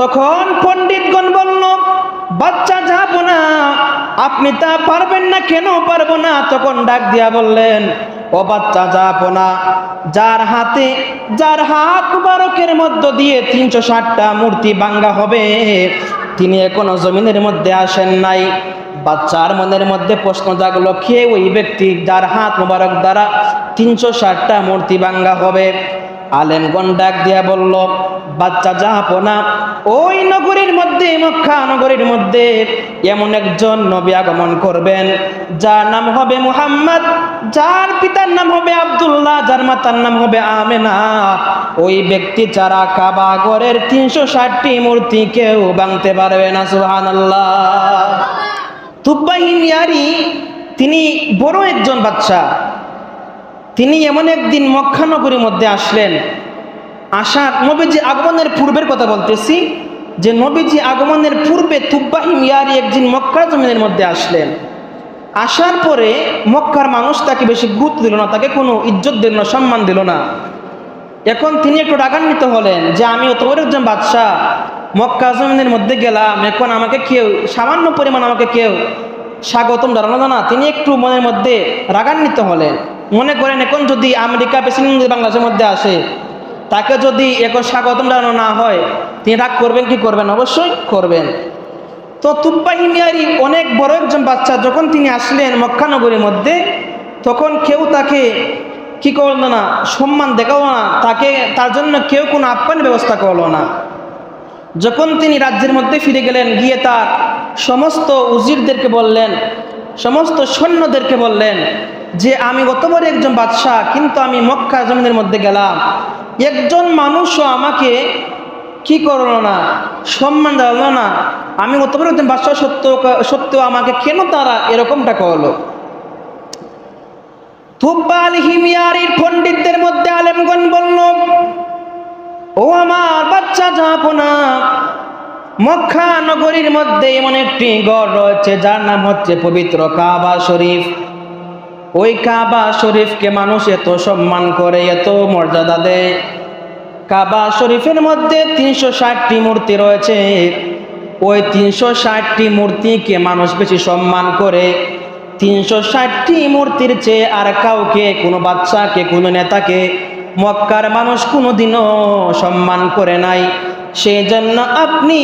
তখন পণ্ডিতগণ বলল, বাচ্চা যাব না আপনি তা পারবেন না, কেন পারব না? তখন ডাক দিয়া বললেন, ও বাচ্চা যাব না যার হাতে, যার হাত মুবারকের মধ্য দিয়ে তিনশো ষাটটা মূর্তি বাঙ্গা হবে, তিনি এখনও জমিনের মধ্যে আসেন নাই। বাচ্চার মনের মধ্যে প্রশ্ন জাগলো, কে ওই ব্যক্তি যার হাত মোবারক দ্বারা তিনশো ষাটটা মূর্তি বাঙ্গা হবে? আলেমগন ডাক দিয়া বলল, বাচ্চা যাহাপনা ওই নগরীর মধ্যে, মক্কা নগরীর মধ্যে এমন একজন নবী আগমন করবেন, যার নাম হবে মুহাম্মদ, যার পিতার নাম হবে আব্দুল্লাহ, যার মাতার নাম হবে আমেনা। ওই ব্যক্তি যারা কাবা ঘরের তিনশো ষাটটি মূর্তি কেউ ভাঙতে পারবে না, সুবহানাল্লাহ। তুব্বাহিম ইয়ারি, তিনি বড় একজন বাচ্চা তিনি এমন একদিন মক্কানগরীর মধ্যে আসলেন। আসার নবীজি আগমনের পূর্বের কথা বলতেছি, যে নবীজি আগমনের পূর্বে তুব্বাহিম ইয়ারি একদিন মক্কার জমিনের মধ্যে আসলেন। আসার পরে মক্কার মানুষ তাকে বেশি গুরুত্ব দিল না, তাকে কোনো ইজ্জত দিল না, সম্মান দিল না। এখন তিনি একটু রাগান্বিত হলেন যে আমি অত বড় একজন বাদশাহ মক্কা জমিনের মধ্যে গেলাম, এখন আমাকে কেউ, সামান্য পরিমাণ আমাকে কেউ স্বাগতম জানানো না। তিনি একটু মনের মধ্যে রাগান্বিত হলেন। মনে করেন এখন যদি আমেরিকা প্রেসিডেন্ট বাংলাদেশের মধ্যে আসে, তাকে যদি এখন স্বাগতম জানানো না হয়, তিনি রাগ করবেন কি করবেন? অবশ্যই করবেন। তো তুব্বাহি মিয়ারি অনেক বড় একজন বাচ্চা যখন তিনি আসলেন মক্কানগরীর মধ্যে, তখন কেউ তাকে কি করল না, সম্মান দেখাল না, তাকে তার জন্য কেউ কোনো আপ্যায়ন ব্যবস্থা করল না। যখন তিনি রাজ্যের মধ্যে ফিরে গেলেন, গিয়ে তার সমস্ত উজিরদেরকে বললেন, সমস্ত সৈন্যদেরকে বললেন যে আমি গত বড় একজন বাদশাহ, কিন্তু আমি মক্কা জমিনের মধ্যে গেলাম। একজন মানুষও আমাকে কি করল না, সম্মান জানালো না। আমি গত বড় একজন বাদশাহ সত্য সত্ত্বেও আমাকে কেন তারা এরকমটা করল? তুব্বাল হিমিয়ারির পণ্ডিতদের মধ্যে আলেমগণ বলল, ও আমার বাচ্চা যাব না মক্কা নগরীর মধ্যে এমন একটি গড় রয়েছে, যার নাম হচ্ছে পবিত্র কাবা শরীফ। ওই কাবা শরীফকে মানুষ এত সম্মান করে, এত মর্যাদা দেয়। কাবা শরীফের মধ্যে তিনশো ষাটটি মূর্তি রয়েছে। ওই তিনশো ষাটটি মূর্তিকে মানুষ বেশি সম্মান করে। তিনশো ষাটটি মূর্তির চেয়ে আর কাউকে, কোনো বাচ্চাকে কোনো নেতাকে মক্কার মানুষ কোনোদিনও সম্মান করে নাই। সেই জন্য আপনি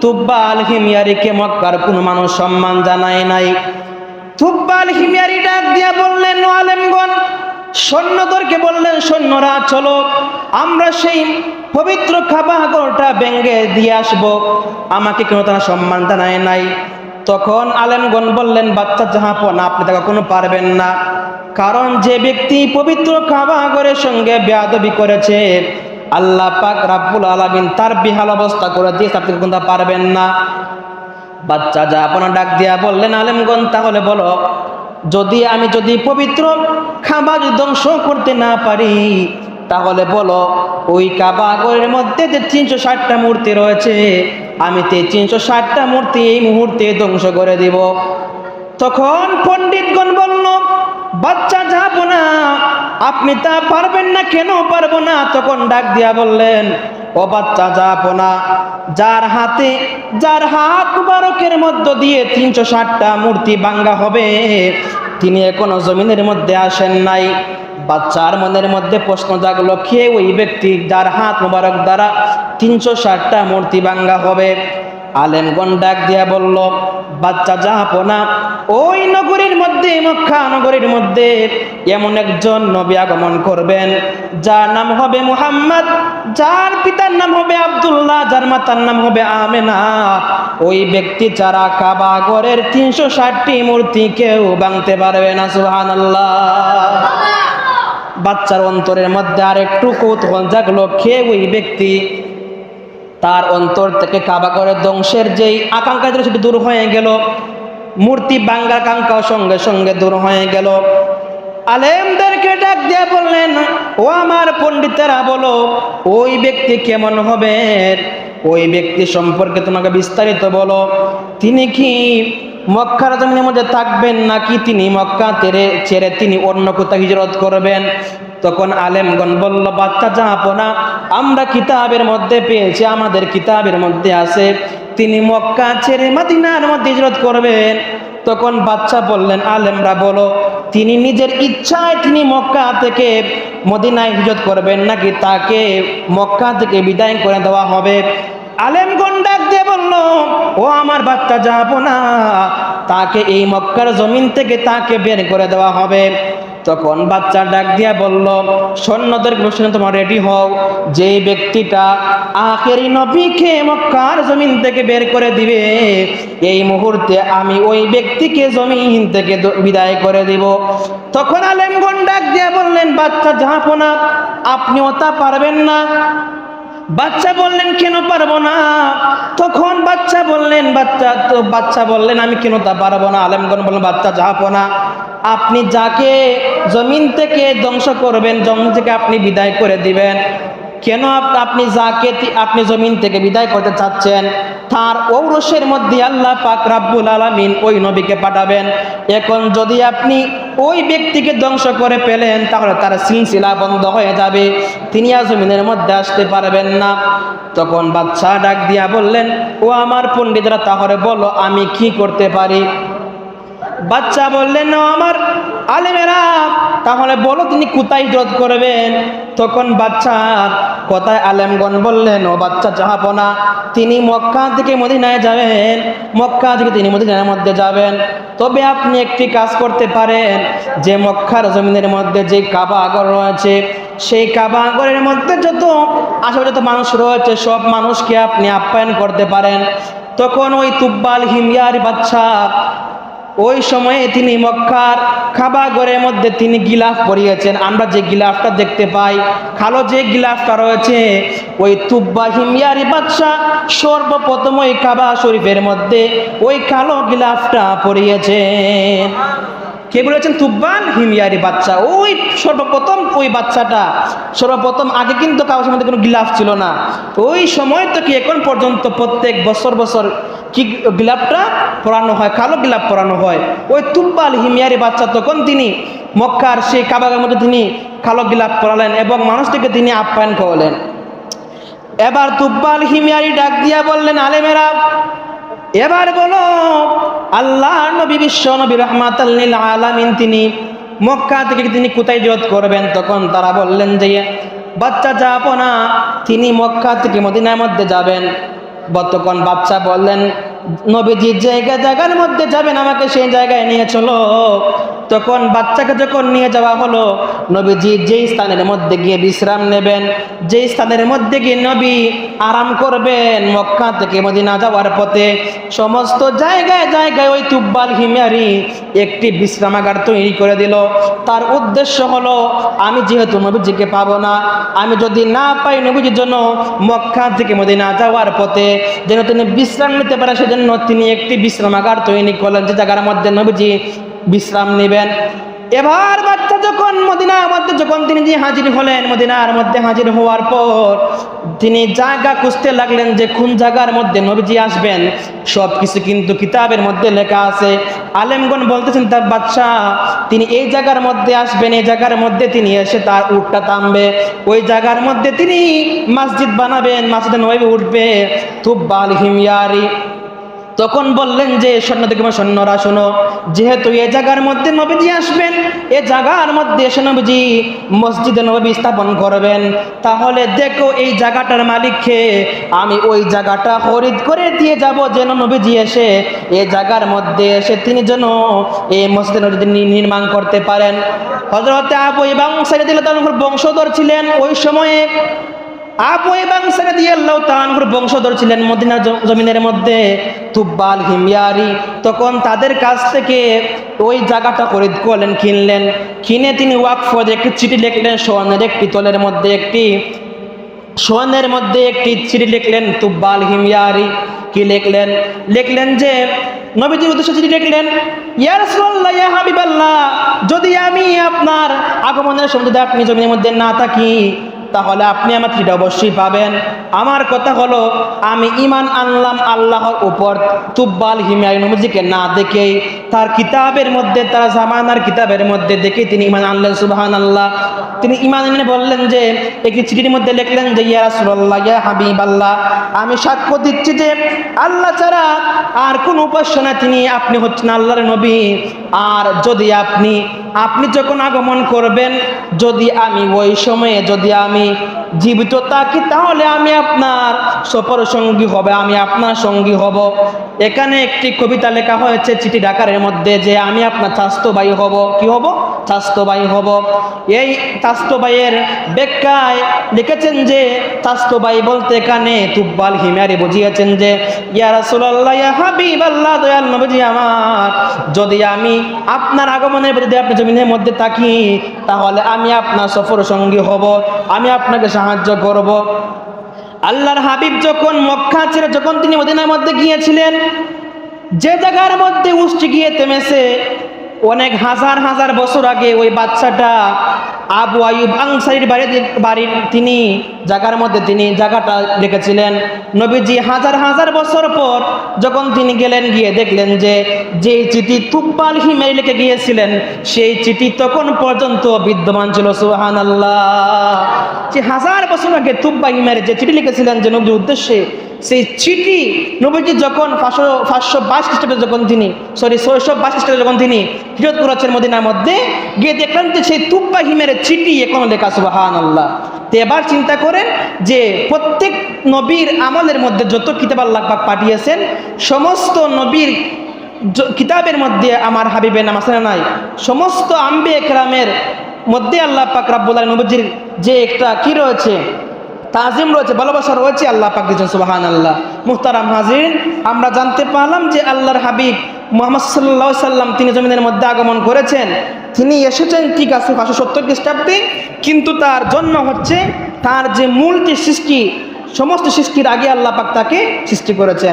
তুব্বাল হিমিয়ারিকে মক্কার কোনো মানুষ সম্মান জানায় নাই। তুব্বাল হিমিয়ারি ডাক দিয়া বললেন আলেমগণ, সৈন্যদেরকে বললেন, সৈন্যরা, চলো, আমরা সেই পবিত্র খাবাগরটা ব্যঙ্গে দিয়ে আসব। আমাকে কেন তারা সম্মান জানায় নাই। তখন আলেমগণ বললেন, বাচ্চা জাহাপন আপনি তাকে কোনো পারবেন না। কারণ যে ব্যক্তি পবিত্র কাবাগরের সঙ্গে বেয়াদবি করেছে, আল্লাহ পাক রাব্বুল আলামিন তার বিহাল অবস্থা করে দিয়েছে, আপনি কোনটা পারবেন না। বাচ্চা যা আপনার ডাক দিয়া বললেন, আলেমগণ, তাহলে বলো, যদি আমি যদি পবিত্র খাবার ধ্বংস করতে না পারি, তাহলে বলো, ওই কাবাগরের মধ্যে যে তিনশো ষাটটা মূর্তি রয়েছে, আমি তে তিনশো ষাটটা মূর্তি এই মুহূর্তে ধ্বংস করে দিব। তখন পণ্ডিতগণ বলল, বাচ্চা যাব না, আপনি তা পারবেন না, কেন পারব না? তখন ডাক দিয়া বললেন ও বাচ্চা যাব যার হাতে, যার হাত মুবারকের মধ্য দিয়ে তিনশো ষাটটা মূর্তি বাঙ্গা হবে, তিনি এখনও জমিনের মধ্যে আসেন নাই। বাচ্চার মনের মধ্যে প্রশ্ন জাগলো, কে ওই ব্যক্তি যার হাত মুবারক দ্বারা তিনশো ষাটটা মূর্তি বাঙ্গা হবে? আলেমগন ডাক দিয়া বলল, বাচ্চা যাহাপনা ওই নগরীর মধ্যে, মক্কা নগরীর মধ্যে এমন একজন নবী আগমন করবেন, যার নাম হবে মুহাম্মদ, যার পিতার নাম হবে আব্দুল্লাহ, যার মাতার নাম হবে আমেনা। ওই ব্যক্তি যারা কাবা ঘরের তিনশো ষাটটি মূর্তি কেউ ভাঙতে পারবে না, সুবহানাল্লাহ। বাচ্চার অন্তরের মধ্যে আর একটু কৌতূহল জাগলো কে ওই ব্যক্তি তার অন্তর থেকে কাবা করে ধ্বংসের যেই আকাঙ্ক্ষা ছিল সেটি দূর হয়ে গেল। মূর্তি বাঙ্গার আকাঙ্ক্ষাও সঙ্গে সঙ্গে দূর হয়ে গেল। আলেমদেরকে ডাক দিয়ে বললেন, ও আমার পণ্ডিতেরা, বলো, ওই ব্যক্তি কেমন হবে? ওই ব্যক্তি সম্পর্কে তোমাকে বিস্তারিত বলো। তিনি কি মক্কার জমিনের মধ্যে থাকবেন নাকি তিনি মক্কা তেরে, ছেড়ে তিনি অন্য কোথাও হিজরত করবেন? তখন আলেমগণ বলল, বাচ্চা জাহাপনা আমরা কিতাবের মধ্যে পেয়েছি, আমাদের কিতাবের মধ্যে আছে। তিনি মক্কা ছেড়ে মাদিনার মধ্যে হিজরত করবেন। তখন বাচ্চা বললেন, আলেমরা বলো, তিনি নিজের ইচ্ছায় তিনি মক্কা থেকে মদিনায় হিজরত করবেন, নাকি তাকে মক্কা থেকে বিদায় করে দেওয়া হবে? আলেমগণ ডাক দিয়ে বলল, ও আমার বাচ্চা যাব না। তাকে এই মক্কার জমিন থেকে তাকে বের করে দেওয়া হবে। তখন বাচ্চা ডাক দিয়া বলল, সৈন্যদের প্রশ্ন তোমার রেডি হও। যে ব্যক্তিটা আখেরি নবীকে মক্কার জমিন থেকে বের করে দিবে, এই মুহূর্তে আমি ওই ব্যক্তিকে জমিন থেকে বিদায় করে দিব। তখন আলেমগণ ডাক দিয়া বললেন, বাচ্চা জাহাপনা আপনিও তা পারবেন না। বাচ্চা বললেন, কেন পারব না? তখন বাচ্চা বললেন, বাচ্চা, তো বাচ্চা বললেন, আমি কেন তা পারব না? আলেমগণ বললেন, বাচ্চা যাব না। আপনি যাকে জমিন থেকে ধ্বংস করবেন, জমিন থেকে আপনি বিদায় করে দিবেন। কেন আপনি যাকে আপনি জমিন থেকে বিদায় করতে চাচ্ছেন? তার ঔরসের মধ্যে আল্লাহ পাক রাব্বুল আলামিন ওই নবীকে পাঠাবেন। এখন যদি আপনি ওই ব্যক্তিকে ধ্বংস করে পেলেন তাহলে তার সিলসিলা বন্ধ হয়ে যাবে। তিনি আর জমিনের মধ্যে আসতে পারবেন না। তখন বাচ্চা ডাক দিয়া বললেন, ও আমার পণ্ডিতরা, তাহলে বলো আমি কি করতে পারি? বাচ্চা বললেন, "ও আমার আলেমেরা, তাহলে বলো তিনি কোথায় হিজরত করবেন? তখন বাচ্চার কথায় আলেমগণ বললেন, ও বাচ্চা চাহাপনা তিনি মক্কা থেকে মদিনায় যাবেন, মক্কা থেকে তিনি মদিনার মধ্যে যাবেন। তবে আপনি একটি কাজ করতে পারেন, যে মক্কার জমিনের মধ্যে যে কাবা আগর রয়েছে, সেই কাবা আগরের মধ্যে যত আশেপাশে যত মানুষ রয়েছে, সব মানুষকে আপনি আপ্যায়ন করতে পারেন। তখন ওই তুব্বাল হিমিয়ার বাচ্চা ওই সময়ে তিনি মক্কার খাবাগরের মধ্যে তিনি গিলাফ পরিয়েছেন। আমরা যে গিলাফটা দেখতে পাই, খালো যে গিলাফটা রয়েছে, ওই তুব্বা হিমিয়ারি বাদশাহ সর্বপ্রথম ওই কাবা শরীফের মধ্যে ওই কালো গিলাফটা পরিয়েছেন। কে বলেছেন? তুব্বান হিমিয়ারি বাচ্চা ওই সর্বপ্রথম ওই বাচ্চাটা সর্বপ্রথম আগে কিন্তু কাগজের মধ্যে কোনো গিলাফ ছিল না। ওই সময় তো কি এখন পর্যন্ত প্রত্যেক বছর বছর কি গিলাফটা পরানো হয়, কালো গিলাফ পরানো হয়। ওই তুব্বাল হিমিয়ারি বাচ্চা তখন তিনি মক্কার সেই কাবাগের মধ্যে তিনি কালো গিলাফ পরালেন এবং মানুষটিকে তিনি আপ্যায়ন করলেন। এবার তুব্বাল হিমিয়ারি ডাক দিয়া বললেন, আলেমেরা, এবার বলো, আল্লাহ নবী, বিশ্ব নবী রহমাতাল্লিল আলামিন তিনি মক্কা থেকে তিনি কোথায় জোত করবেন? তখন তারা বললেন যে, বাচ্চা যাব না তিনি মক্কা থেকে মদিনার মধ্যে যাবেন। তখন বাচ্চা বললেন নবীজির জায়গা জায়গার মধ্যে যাবেন, আমাকে সেই জায়গায় নিয়ে চলো। তখন বাচ্চাকে যখন নিয়ে যাওয়া হলো, নবীজি যেই স্থানের মধ্যে গিয়ে বিশ্রাম নেবেন, যেই স্থানের মধ্যে গিয়ে নবী আরাম করবেন, মক্কা থেকে মদিনা যাওয়ার পথে, সমস্ত জায়গায় জায়গায় ওই তুব্বাল হিমিয়ারি একটি বিশ্রামাগার তৈরি করে দিল। তার উদ্দেশ্য হলো, আমি যেহেতু নবীজিকে পাবো না, আমি যদি না পাই নবীজির জন্য মক্কা থেকে মদিনা যাওয়ার পথে, যেন তিনি বিশ্রাম নিতে পারে, সেজন্য তিনি একটি বিশ্রামাগার তৈরি করলেন যে জায়গার মধ্যে নবীজি বিশ্রাম নেবেন। এবার বাচ্চা যখন মদিনার মধ্যে, যখন তিনি যে হাজির হলেন, মদিনার মধ্যে হাজির হওয়ার পর তিনি জায়গা খুঁজতে লাগলেন যে কোন জায়গার মধ্যে নবীজি আসবেন। সব কিছু কিন্তু কিতাবের মধ্যে লেখা আছে। আলেমগণ বলতেছেন, তার বাচ্চা তিনি এই জায়গার মধ্যে আসবেন, এই জায়গার মধ্যে তিনি এসে তার উঠটা থামবে। ওই জায়গার মধ্যে তিনি মসজিদ বানাবেন, মসজিদে নবী উঠবে। তুব্বাল হিমিয়ারি। তখন বললেন যে সৈন্য থেকে সৈন্যরা শোনো, যেহেতু এ জায়গার মধ্যে নবীজি আসবেন, এ জায়গার মধ্যে এসে নবীজি মসজিদে নবী স্থাপন করবেন। তাহলে দেখো এই জায়গাটার মালিককে আমি ওই জায়গাটা খরিদ করে দিয়ে যাব, যেন নবীজি এসে এ জায়গার মধ্যে এসে তিনি যেন এই মসজিদে নবী নির্মাণ করতে পারেন। হজরতে আবু এবং সাইদিল্লাহ বংশধর ছিলেন। ওই সময়ে আবু এবং সারাদি আল্লাহ তাআলার বংশধর ছিলেন মদিনা জমিনের মধ্যে, তুব্বাল, হিমিয়ারি। তখন তাদের কাছ থেকে ওই জায়গাটা খরিদ করলেন, কিনলেন। কিনে তিনি ওয়াকফ একটি চিঠি লিখলেন সোয়ানের একটি তলের মধ্যে একটি সোয়ানের মধ্যে একটি চিঠি লিখলেন, তুব্বাল, হিমিয়ারি। কি লিখলেন? লিখলেন যে, নবীজির উদ্দেশ্যে চিঠি লিখলেন যদি আমি আপনার আগমনের সময় যদি আপনি জমিনের মধ্যে না থাকি তাহলে আপনি আমার চিঠিটা অবশ্যই পাবেন। আমার কথা হলো, আমি ইমান আনলাম আল্লাহর উপর, তুব্বাল হিমিয়ারি নবীজিকে না দেখেই, তার কিতাবের মধ্যে, তার জামানার কিতাবের মধ্যে দেখে তিনি ইমান আনলেন সুবাহান আল্লাহ তিনি ইমান এনে বললেন যে, একটি চিঠির মধ্যে লিখলেন যে, ইয়া রাসূলুল্লাহ, ইয়া হাবিব আল্লাহ আমি সাক্ষ্য দিচ্ছি যে, আল্লাহ ছাড়া আর কোন উপাসনা তিনি আপনি হচ্ছেন আল্লাহর নবী। আর যদি আপনি আপনি যখন আগমন করবেন, যদি আমি ওই সময়ে যদি আমি জীবিত থাকি, তাহলে আমি আপনার সফর সঙ্গী হবে, আমি আপনার সঙ্গী হব। এখানে একটি কবিতা লেখা হয়েছে চিঠি ডাকারের মধ্যে যে আমি আপনার স্বাস্থ্যবাহী হব। কি হব? স্বাস্থ্যবাহী হব। এই স্বাস্থ্যবাহীর ব্যাখ্যায় লিখেছেন যে স্বাস্থ্যবাহী বলতে এখানে তুব্বাল হিমারি বুঝিয়েছেন যে, ইয়া রাসূলুল্লাহ, ইয়া হাবিবাল্লাহ, দয়াল নবীজি আমার, যদি আমি আপনার আগমনের যদি আপনি জমিনের মধ্যে থাকি, তাহলে আমি আপনার সফর সঙ্গী হব, আমি আপনাকে সাহায্য করব। আল্লাহর হাবিব যখন মক্কা ছেড়ে, যখন তিনি মদিনার মধ্যে গিয়েছিলেন, যে জায়গার মধ্যে উষ্টি গিয়ে থেমেছে, অনেক হাজার হাজার বছর আগে ওই বাচ্চাটা আবু আয়ুব আনসারির বাড়ির বাড়ির তিনি জায়গার মধ্যে তিনি জায়গাটা রেখেছিলেন নবীজি হাজার হাজার বছর পর যখন তিনি গেলেন, গিয়ে দেখলেন যে যে চিঠি তুব্বাল হিমের লিখে গিয়েছিলেন, সেই চিঠি তখন পর্যন্ত বিদ্যমান ছিল। সুহান আল্লাহ যে হাজার বছর আগে তুব্বা হিমের যে চিঠি লিখেছিলেন যে নবীর উদ্দেশ্যে সেই চিঠি নবীজি যখন পাঁচশো পাঁচশো বাইশ খ্রিস্টাব্দে যখন তিনি সরি ছয়শো বাইশ খ্রিস্টাব্দে যখন তিনি হিরত করেছেন মদিনার মধ্যে, গিয়ে দেখলেন যে সেই তুব্বা হিমের চিঠি এখনও লেখা সুবাহান আল্লাহ তো এবার চিন্তা করেন যে প্রত্যেক নবীর আমলের মধ্যে যত কিতাব আল্লাহ পাক পাঠিয়েছেন, সমস্ত নবীর কিতাবের মধ্যে আমার হাবিবের নাম না নাই? সমস্ত আম্বে একরামের মধ্যে আল্লাহ পাক রাব্বুল আলামিন নবীজির যে একটা কি রয়েছে তাজিম রয়েছে, ভালোবাসা রয়েছে, আল্লাহ পাক দিয়েছেন সুবাহান আল্লাহ মুহতারাম হাজির, আমরা জানতে পারলাম যে আল্লাহর হাবিব মোহাম্মদ সাল্লা সাল্লাম তিনি জমিনের মধ্যে আগমন করেছেন। তিনি এসেছেন ঠিক আছে পাঁচশো সত্তর খ্রিস্টাব্দে। কিন্তু তার জন্ম হচ্ছে, তার যে মূলটি সৃষ্টি, সমস্ত সৃষ্টির আগে আল্লাহ পাক তাকে সৃষ্টি করেছেন।